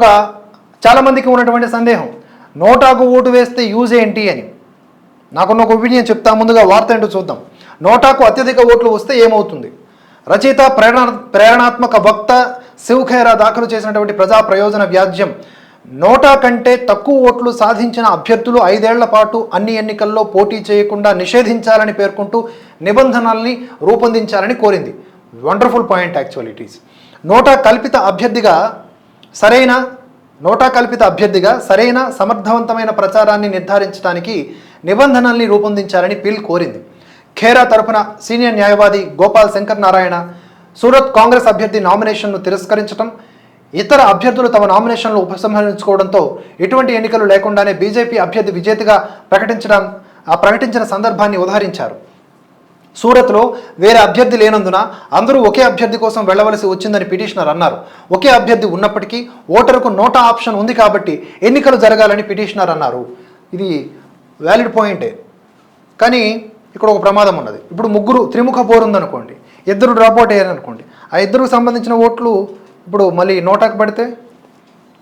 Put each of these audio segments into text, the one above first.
ఒక చాలామందికి ఉన్నటువంటి సందేహం. నోటాకు ఓటు వేస్తే యూజ్ ఏంటి అని. నాకున్న ఒక ఒపీనియన్ చెప్తా ముందుగా వార్త ఏంటో చూద్దాం. నోటాకు అత్యధిక ఓట్లు వస్తే ఏమవుతుంది? రచయిత ప్రేరణ ప్రేరణాత్మక వక్త శివ్ ఖైరా దాఖలు చేసినటువంటి ప్రజా ప్రయోజన వ్యాజ్యం. నోటా కంటే తక్కువ ఓట్లు సాధించిన అభ్యర్థులు ఐదేళ్ళ పాటు అన్ని ఎన్నికల్లో పోటీ చేయకుండా నిషేధించాలని పేర్కొంటూ నిబంధనల్ని రూపొందించాలని కోరింది. Wonderful point actual it is NOTA కల్పిత అభ్యర్థిగా సరైన నోటా కల్పిత అభ్యర్థిగా సరైన సమర్థవంతమైన ప్రచారాన్ని నిర్ధారించడానికి నిబంధనల్ని రూపొందించాలని పిల్ కోరింది. ఖేరా తరపున సీనియర్ న్యాయవాది గోపాల్ శంకర్ నారాయణ సూరత్ కాంగ్రెస్ అభ్యర్థి నామినేషన్ను తిరస్కరించడం ఇతర అభ్యర్థులు తమ నామినేషన్లు ఉపసంహరించుకోవడంతో ఎటువంటి ఎన్నికలు లేకుండానే బీజేపీ అభ్యర్థి విజేతగా ప్రకటించడం ఆ ప్రకటించిన సందర్భాన్ని ఉదహరించారు. సూరత్లో వేరే అభ్యర్థి లేనందున అందరూ ఒకే అభ్యర్థి కోసం వెళ్ళవలసి వచ్చిందని పిటిషనర్ అన్నారు. ఒకే అభ్యర్థి ఉన్నప్పటికీ ఓటరుకు నోటా ఆప్షన్ ఉంది కాబట్టి ఎన్నికలు జరగాలని పిటిషనర్ అన్నారు. ఇది వ్యాలిడ్ పాయింటే. కానీ ఇక్కడ ఒక ప్రమాదం ఉన్నది. ఇప్పుడు ముగ్గురు త్రిముఖ పోరు ఉందనుకోండి ఇద్దరు డ్రాప్అవుట్ అయ్యారనుకోండి అనుకోండి ఆ ఇద్దరుకు సంబంధించిన ఓట్లు ఇప్పుడు మళ్ళీ నోటాకు పడితే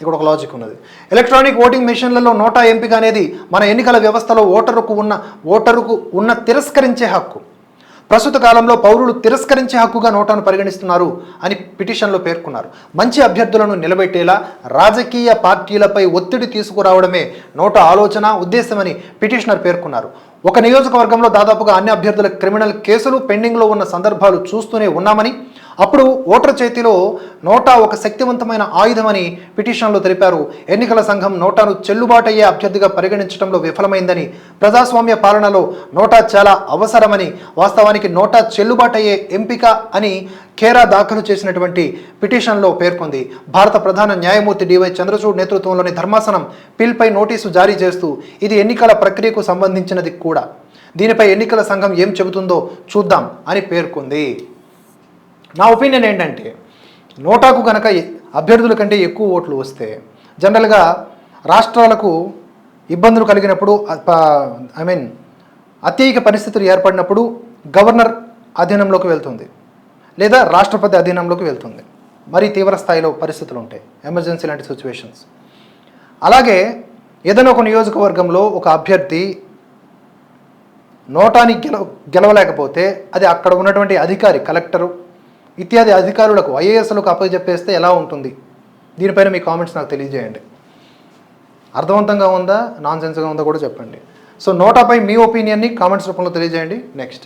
ఇక్కడ ఒక లాజిక్ ఉన్నది. ఎలక్ట్రానిక్ ఓటింగ్ మెషిన్లలో నోటా ఎంపిక అనేది మన ఎన్నికల వ్యవస్థలో ఓటరుకు ఉన్న ఓటరుకు ఉన్న తిరస్కరించే హక్కు. ప్రస్తుత కాలంలో పౌరులు తిరస్కరించే హక్కుగా నోటాను పరిగణిస్తున్నారు అని పిటిషన్లో పేర్కొన్నారు. మంచి అభ్యర్థులను నిలబెట్టేలా రాజకీయ పార్టీలపై ఒత్తిడి తీసుకురావడమే నోటా ఆలోచన ఉద్దేశమని పిటిషనర్ పేర్కొన్నారు. ఒక నియోజకవర్గంలో దాదాపుగా అన్ని అభ్యర్థుల క్రిమినల్ కేసులు పెండింగ్లో ఉన్న సందర్భాలు చూస్తూనే ఉన్నామని అప్పుడు ఓటర్ చేతిలో నోటా ఒక శక్తివంతమైన ఆయుధమని పిటిషన్లో తెలిపారు. ఎన్నికల సంఘం నోటాను చెల్లుబాటయ్యే అభ్యర్థిగా పరిగణించడంలో విఫలమైందని ప్రజాస్వామ్య పాలనలో నోటా చాలా అవసరమని వాస్తవానికి నోటా చెల్లుబాటయ్యే ఎంపిక అని ఖేరా దాఖలు చేసినటువంటి పిటిషన్లో పేర్కొంది. భారత ప్రధాన న్యాయమూర్తి డివై చంద్రచూడ్ నేతృత్వంలోని ధర్మాసనం పిల్పై నోటీసు జారీ చేస్తూ ఇది ఎన్నికల ప్రక్రియకు సంబంధించినది కూడా. దీనిపై ఎన్నికల సంఘం ఏం చెబుతుందో చూద్దాం అని పేర్కొంది. నా ఒపీనియన్ ఏంటంటే నోటాకు కనుక అభ్యర్థుల కంటే ఎక్కువ ఓట్లు వస్తే జనరల్గా రాష్ట్రాలకు ఇబ్బందులు కలిగినప్పుడు ఐ మీన్ అత్యయిక పరిస్థితులు ఏర్పడినప్పుడు గవర్నర్ అధీనంలోకి వెళ్తుంది. లేదా రాష్ట్రపతి అధీనంలోకి వెళ్తుంది. మరీ తీవ్ర స్థాయిలో పరిస్థితులు ఉంటాయి. ఎమర్జెన్సీ లాంటి సిచ్యువేషన్స్. అలాగే ఏదైనా ఒక నియోజకవర్గంలో ఒక అభ్యర్థి నోటానికి గెలవ గెలవలేకపోతే అది అక్కడ ఉన్నటువంటి అధికారి కలెక్టరు ఇత్యాది అధికారులకు ఐఏఎస్లకు అప్పచెప్పేస్తే ఎలా ఉంటుంది? దీనిపైన మీ కామెంట్స్ నాకు తెలియజేయండి. అర్థవంతంగా ఉందా? నాన్ సెన్స్గా ఉందా కూడా చెప్పండి. సో నోటాపై మీ ఒపీనియన్ని కామెంట్స్ రూపంలో తెలియజేయండి. నెక్స్ట్.